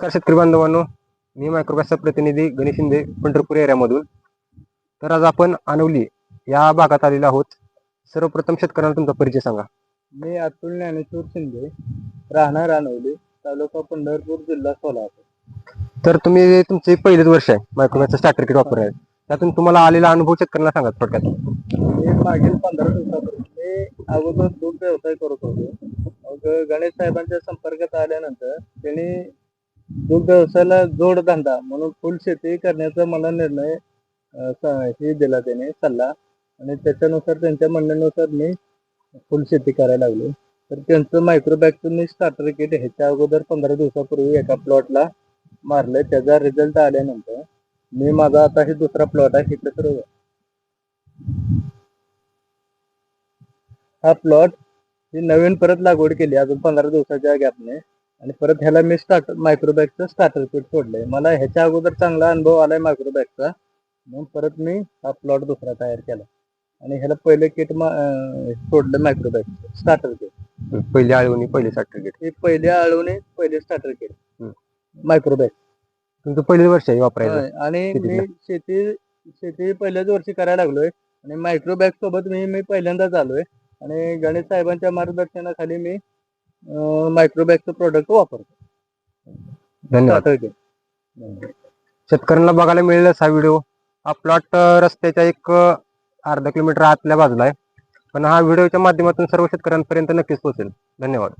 नमस्कार शेतकरी बांधवांनो मी मायक्रोबॅसचा प्रतिनिधी गणेश शिंदे पंढरपूर एरियामधून. तर आज आपण आणवली या भागात आलेलो आहोत. सर्वप्रथम शेतकऱ्यांना तुमचा परिचय सांगा. मी अतुल ज्ञानेश्वर शिंदे राहणार आणवली तालुका पंढरपूर जिल्हा सोलापूर. तर तुम्ही तुमचे पहिलेच वर्ष आहे मायक्रोबॅसचं स्टार्टर किट वापरणार आहे त्यातून तुम्हाला आलेला अनुभव शेतकऱ्यांना सांगा थोडक्यात. मी मागील पंधरा दिवसापूर्वी मी अगोदर दूध व्यवसाय करत होतो. मग गणेश साहेबांच्या संपर्कात आल्यानंतर त्यांनी दुग्ध व्यवसायाला जोडधंदा म्हणून फुल शेती करण्याचा मला निर्णय हे दिला त्याने सल्ला. आणि त्याच्यानुसार त्यांच्या म्हणण्यानुसार मी फुल शेती करायला लागलो. तर त्यांचं मायक्रोबॅगचं मी स्टार्टर किट ह्याच्या अगोदर पंधरा दिवसापूर्वी एका प्लॉटला मारलं त्याचा रिझल्ट आल्यानंतर मी माझा आता हे दुसरा प्लॉट आहे इथे तर हा प्लॉट ही नवीन परत लागवड केली अजून पंधरा दिवसाच्या गॅपने आणि परत ह्याला मी स्टार्ट मायक्रोबॅगचं स्टार्टर किट सोडलंय मला ह्याच्या अगोदर चांगला अनुभव आलाय मायक्रोबॅगचा म्हणून परत मी हा प्लॉट दुसरा तयार केला. आणि ह्याला पहिले किट सोडलं मायक्रोबॅगचं स्टार्टर किट पहिली आळवणी पहिले स्टार्टर किट हे पहिले आळवणे पहिले स्टार्टर किट. मायक्रोबॅग तुमचं पहिलेच वर्ष आहे वापरायचं. आणि. मी शेती शेती पहिल्याच वर्षी करायला लागलोय. आणि मायक्रोबॅग सोबत मी मी पहिल्यांदाच आलोय. आणि गणेश साहेबांच्या मार्गदर्शनाखाली मी मायक्रोबॅगचं प्रोडक्ट वापरतो. धन्यवाद. शेतकऱ्यांना बघायला मिळेल हा व्हिडिओ हा प्लॉट रस्त्याच्या एक अर्धा किलोमीटर आतल्या बाजूला आहे. पण हा व्हिडिओच्या माध्यमातून सर्व शेतकऱ्यांपर्यंत नक्कीच पोहोचेल. धन्यवाद.